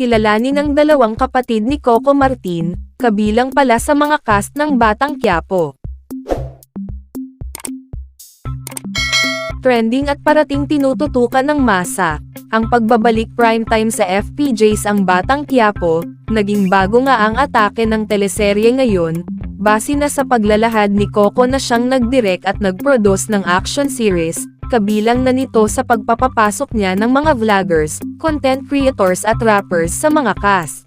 kilalanin ang dalawang kapatid ni Coco Martin, kabilang pala sa mga cast ng Batang Quiapo. Trending at parating tinututukan ng masa, ang pagbabalik primetime sa FPJs ang Batang Quiapo, naging bago nga ang atake ng teleserye ngayon, base na sa paglalahad ni Coco na siyang nagdirect at nagproduce ng action series, kabilang na nito sa pagpapapasok niya ng mga vloggers, content creators at rappers sa mga cast.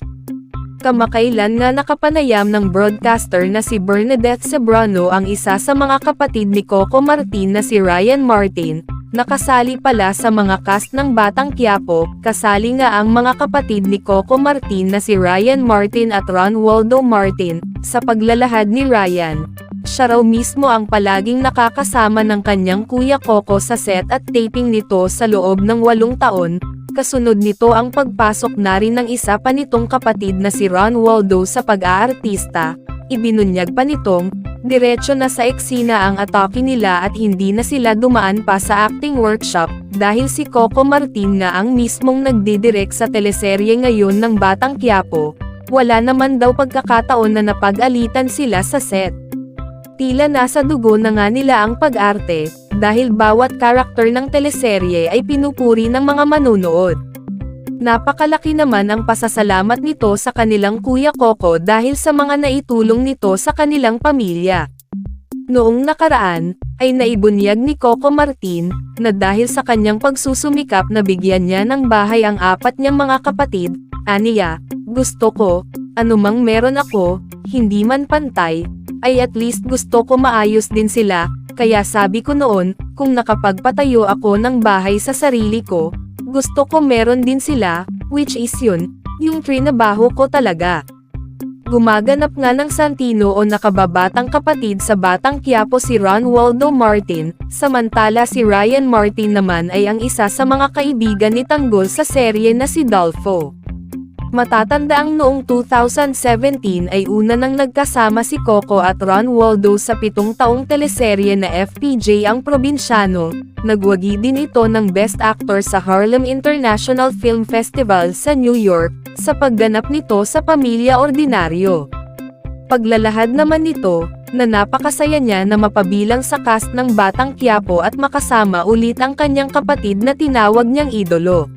Kamakailan nga nakapanayam ng broadcaster na si Bernadette Cebrano ang isa sa mga kapatid ni Coco Martin na si Ryan Martin, nakasali pala sa mga cast ng Batang Quiapo, kasali nga ang mga kapatid ni Coco Martin na si Ryan Martin at Ron Waldo Martin, sa paglalahad ni Ryan. Siya raw mismo ang palaging nakakasama ng kanyang kuya Coco sa set at taping nito sa loob ng walong taon, kasunod nito ang pagpasok na rin ng isa pa nitong kapatid na si Ron Waldo sa pag-aartista, ibinunyag pa nitong, diretso na sa eksena ang atake nila at hindi na sila dumaan pa sa acting workshop, dahil si Coco Martin nga ang mismong nagdidirect sa teleserye ngayon ng Batang Quiapo, wala naman daw pagkakataon na napag-alitan sila sa set. Tila nasa dugo na nga nila ang pag-arte, dahil bawat karakter ng teleserye ay pinupuri ng mga manunood. Napakalaki naman ang pasasalamat nito sa kanilang kuya Coco dahil sa mga naitulong nito sa kanilang pamilya. Noong nakaraan, ay naibunyag ni Coco Martin, na dahil sa kanyang pagsusumikap na bigyan niya ng bahay ang apat niyang mga kapatid, aniya, gusto ko, anumang meron ako, hindi man pantay, ay at least gusto ko maayos din sila, kaya sabi ko noon, kung nakapagpatayo ako ng bahay sa sarili ko, gusto ko meron din sila, which is yun, yung trinabaho ko talaga. Gumaganap nga ng Santino o nakababatang kapatid sa Batang Quiapo si Ron Waldo Martin, samantala si Ryan Martin naman ay ang isa sa mga kaibigan ni Tanggol sa serye na si Dolfo. Matatanda ang noong 2017 ay una nang nagkasama si Coco at Ron Waldo sa pitong taong teleserye na FPJ ang Probinsyano, nagwagi din ito ng Best Actor sa Harlem International Film Festival sa New York, sa pagganap nito sa Pamilya Ordinaryo. Paglalahad naman nito, na napakasaya niya na mapabilang sa cast ng Batang Quiapo at makasama ulit ang kanyang kapatid na tinawag niyang idolo.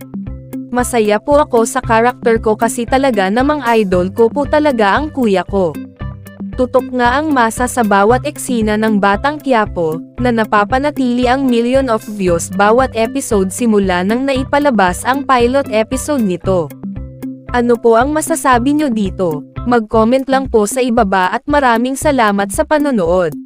Masaya po ako sa karakter ko kasi talaga namang idol ko po talaga ang kuya ko. Tutok nga ang masa sa bawat eksena ng Batang Quiapo, na napapanatili ang million of views bawat episode simula nang naipalabas ang pilot episode nito. Ano po ang masasabi nyo dito? Mag-comment lang po sa ibaba at maraming salamat sa panonood.